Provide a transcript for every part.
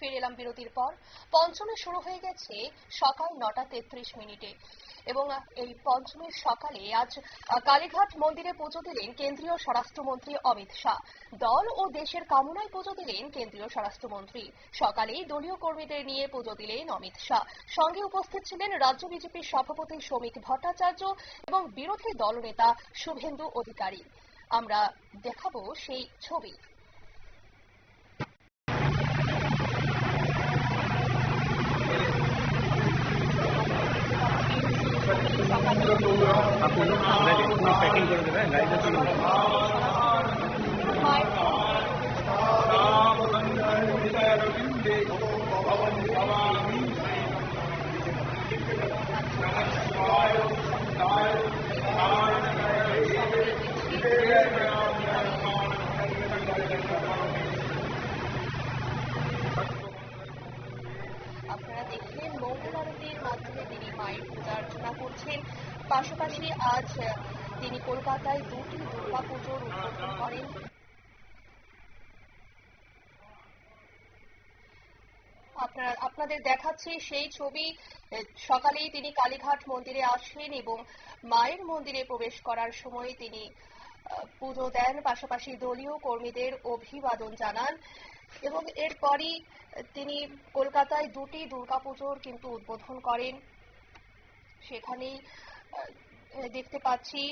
ফিরে এলাম বিরতির পর। পঞ্চমে শুরু হয়ে গেছে সকাল নটা তেত্রিশ মিনিটে। এবং এই পঞ্চমের সকালে আজ কালীঘাট মন্দিরে পুজো দিলেন কেন্দ্রীয় স্বরাষ্ট্রমন্ত্রী অমিত শাহ। দল ও দেশের কামনায় পুজো দিলেন কেন্দ্রীয় স্বরাষ্ট্রমন্ত্রী। সকালেই দলীয় কর্মীদের নিয়ে পুজো দিলেন অমিত শাহ। সঙ্গে উপস্থিত ছিলেন রাজ্য বিজেপির সভাপতি শ্রমিক ভট্টাচার্য এবং বিরোধী দলনেতা শুভেন্দু অধিকারী। আমরা দেখাবো সেই ছবি। आपको पैकिंग कर देना है? गाड़ी तो का আপনারা দেখলেন মঙ্গল আরতির মাধ্যমে তিনি মায়ের পূজা অর্চনা করছেন। পাশাপাশি আজ তিনি কলকাতায় দুটি দুর্গা পুজোর উদ্বোধন করেন। আপনাদের দেখাচ্ছি সেই ছবি সকালেই তিনি কালীঘাট মন্দিরে আসেন এবং মায়ের মন্দিরে প্রবেশ করার সময় তিনি পুজো দেন। পাশাপাশি দলীয় কর্মীদের অভিবাদন জানান। এবং এরপরই তিনি কলকাতায় দুটি দুর্গাপুজোর কিন্তু উদ্বোধন করেন। সেখানেই দেখতে পাচ্ছি,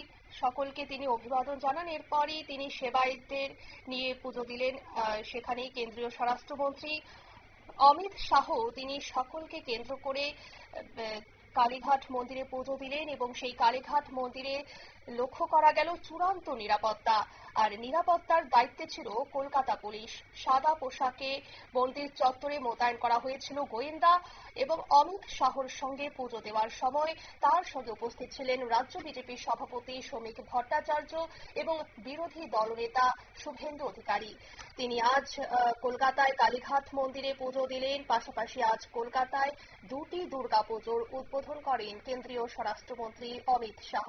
সকলকে তিনি অভিবাদন জানান। এরপরই তিনি সেবায়তদের নিয়ে পুজো দিলেন। সেখানেই কেন্দ্রীয় স্বরাষ্ট্রমন্ত্রী অমিত শাহ তিনি সকলকে কেন্দ্র করে কালীঘাট মন্দিরে পুজো দিলেন এবং সেই কালীঘাট মন্দিরে লক্ষ্য করা গেল চূড়ান্ত নিরাপত্তা। আর নিরাপত্তার দায়িত্বে ছিল কলকাতা পুলিশ। সাদা পোশাকে মন্দির চত্বরে মোতায়েন করা হয়েছিল গোয়েন্দা এবং অমিত শাহর সঙ্গে পুজো দেওয়ার সময় তার সঙ্গে উপস্থিত ছিলেন রাজ্য বিজেপির সভাপতি শ্রমিক ভট্টাচার্য এবং বিরোধী দলনেতা শুভেন্দু অধিকারী। তিনি আজ কলকাতায় কালীঘাট মন্দিরে পুজো দিলেন। পাশাপাশি আজ কলকাতায় দুটি দুর্গা পুজোর উদ্বোধন করেন কেন্দ্রীয় স্বরাষ্ট্রমন্ত্রী অমিত শাহ।